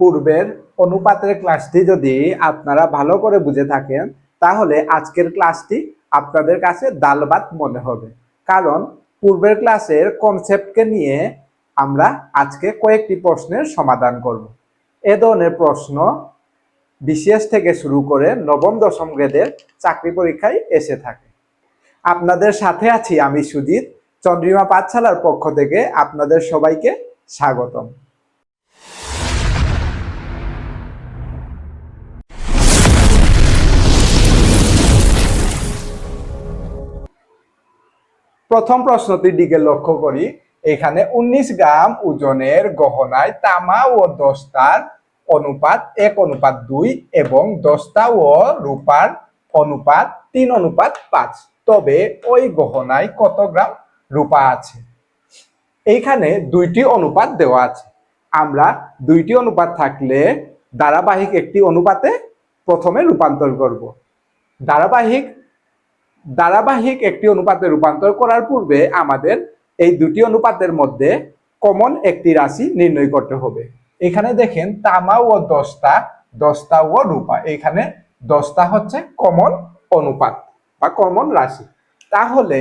পূর্বের অনুপাতের ক্লাসটি যদি আপনারা ভালো করে বুঝে থাকেন, তাহলে আজকের ক্লাসটি আপনাদের কাছে ডাল ভাত মনে হবে। কারণ পূর্বের ক্লাসের কনসেপ্টকে নিয়ে আমরা আজকে কয়েকটি প্রশ্নের সমাধান করব। এ ধরনের প্রশ্ন বিশেষ থেকে শুরু করে নবম, দশম গ্রেডের চাকরি পরীক্ষায় এসে থাকে। আপনাদের সাথে আছি আমি সুজিত, চন্দ্রিমা পাঠশালার পক্ষ থেকে আপনাদের সবাইকে স্বাগতম। প্রথম প্রশ্নটির দিকে লক্ষ্য করি। এখানে উনিশ গ্রাম ওজনের গহনায় তামা ও দস্তার অনুপাত এক অনুপাত দুই এবং দস্তা ও রূপার অনুপাত তিন অনুপাত পাঁচ। তবে ওই গহনায় কত গ্রাম রূপা আছে? এইখানে দুইটি অনুপাত দেওয়া আছে। আমরা দুইটি অনুপাত থাকলে ধারাবাহিক একটি অনুপাতে প্রথমে রূপান্তর করব। ধারাবাহিক ধারাবাহিক একটি অনুপাতে রূপান্তর করার পূর্বে আমাদের এই দুটি অনুপাতের মধ্যে কমন একটি রাশি নির্ণয় করতে হবে। এখানে দেখেন তামা ও দস্তা দস্তা ও রূপা। এখানে দস্তা হচ্ছে কমন অনুপাত বা কমন রাশি। তাহলে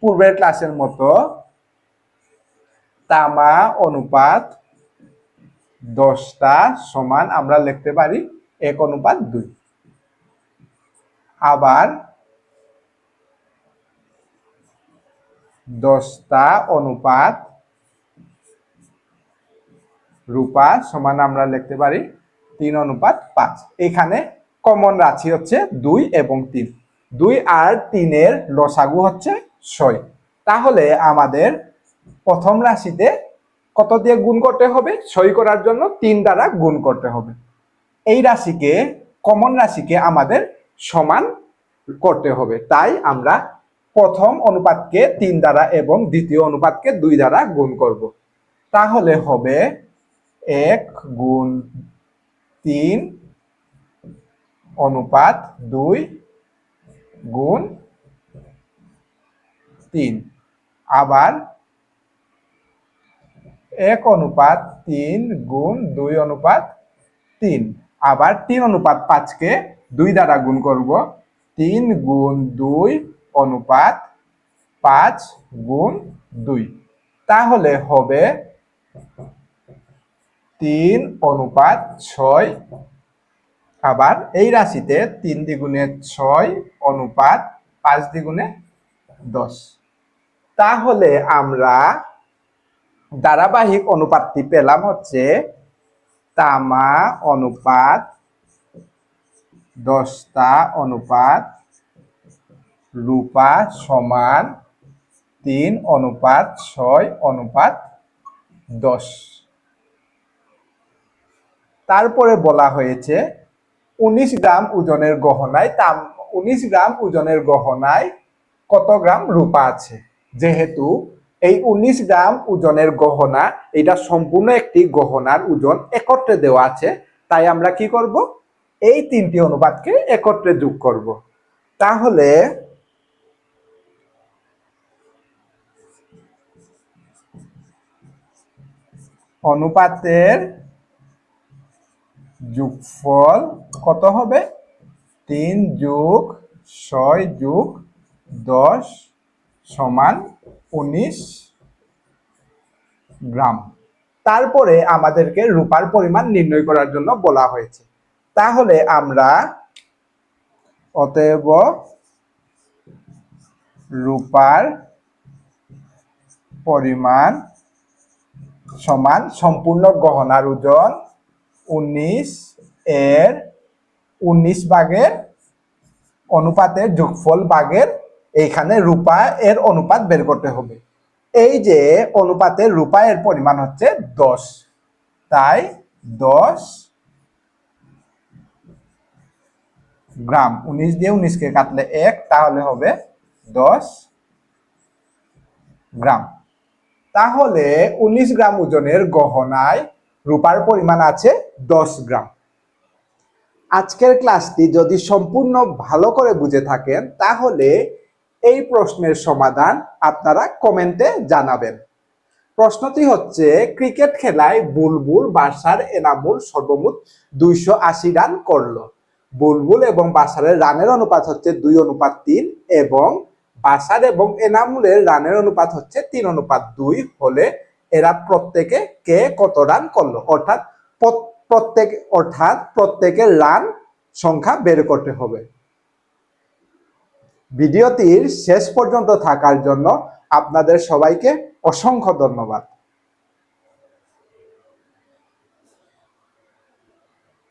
পূর্বের ক্লাসের মতো তামা, অনুপাত দশটা সমান আমরা লিখতে পারি এক অনুপাত দুই। আবার দশটা অনুপাত রূপা সমান আমরা লিখতে পারি তিন অনুপাত পাঁচ। এখানে কমন রাশি হচ্ছে দুই এবং তিন। দুই আর তিনের লসাগু হচ্ছে ছয়। তাহলে আমাদের প্রথম রাশিতে কত দিয়ে গুণ করতে হবে? সই করার জন্য তিন দ্বারা গুণ করতে হবে। এই রাশিকে কমন রাশিকে আমাদের সমান করতে হবে। তাই আমরা প্রথম অনুপাতকে তিন দ্বারা এবং দ্বিতীয় অনুপাতকে দুই দ্বারা গুণ করব। তাহলে হবে এক গুণ তিন অনুপাত দুই গুণ তিন। আবার এক অনুপাত তিন গুণ দুই অনুপাত তিন। আবার তিন অনুপাত পাঁচকে দুই দ্বারা গুণ করব। তিন গুণ দুই অনুপাত পাঁচ গুণ দুই। তাহলে হবে তিন অনুপাত ছয়। আবার এই রাশিতে তিন দ্বিগুণে ছয় অনুপাত পাঁচ দ্বিগুণে দশ। তাহলে আমরা ধারাবাহিক অনুপাতটি পেলাম হচ্ছে তামা অনুপাত দশটা অনুপাত রূপা সমান তিন অনুপাত ছয় অনুপাত দশ। তারপরে বলা হয়েছে, উনিশ গ্রাম ওজনের গহনায় তাম, উনিশ গ্রাম ওজনের গহনায় কত গ্রাম রূপা আছে? যেহেতু এই উনিশ গ্রাম ওজনের গহনা, এটা সম্পূর্ণ একটি গহনার ওজন একত্রে দেওয়া আছে, তাই আমরা কি করব? এই তিনটি অনুপাতকে একত্রে যোগ করব। তাহলে অনুপাতের যোগফল কত হবে? তিন যোগ ছয় যোগ দশ সমান উনিশ গ্রাম। তারপরে আমাদেরকে রূপার পরিমাণ নির্ণয় করার জন্য বলা হয়েছে। তাহলে আমরা অতএব রূপার পরিমাণ সমান সম্পূর্ণ গহনার ওজন উনিশ এর উনিশ ভাগের অনুপাতের যোগফল ভাগের এইখানে রূপা এর অনুপাত বের করতে হবে। এই যে অনুপাতের রূপা এর পরিমাণ হচ্ছে দশ। তাই দশ গ্রাম উনিশ দিয়ে উনিশকে কাটলে এক, তাহলে হবে দশ গ্রাম। তাহলে উনিশ গ্রাম ওজনের গহনায় রূপার পরিমাণ আছে দশ গ্রাম। আজকের ক্লাসটি যদি সম্পূর্ণ ভালো করে বুঝে থাকেন, তাহলে এই প্রশ্নের সমাধান আপনারা কমেন্টে জানাবেন। প্রশ্নটি হচ্ছে, ক্রিকেট খেলায় বুলবুল বাসার এনামুল সর্বমোট দুইশো আশি রান করল। বুলবুল এবং বাসারের রানের অনুপাত হচ্ছে দুই, অনুপাত তিন এবং বাসার এবং এনামুলের রানের অনুপাত হচ্ছে তিন অনুপাত দুই হলে এরা প্রত্যেকে কে কত রান করল? অর্থাৎ প্রত- প্রত্যেক, অর্থাৎ প্রত্যেকের রান সংখ্যা বের করতে হবে। ভিডিওটির শেষ পর্যন্ত থাকার জন্য আপনাদের সবাইকে অসংখ্য ধন্যবাদ।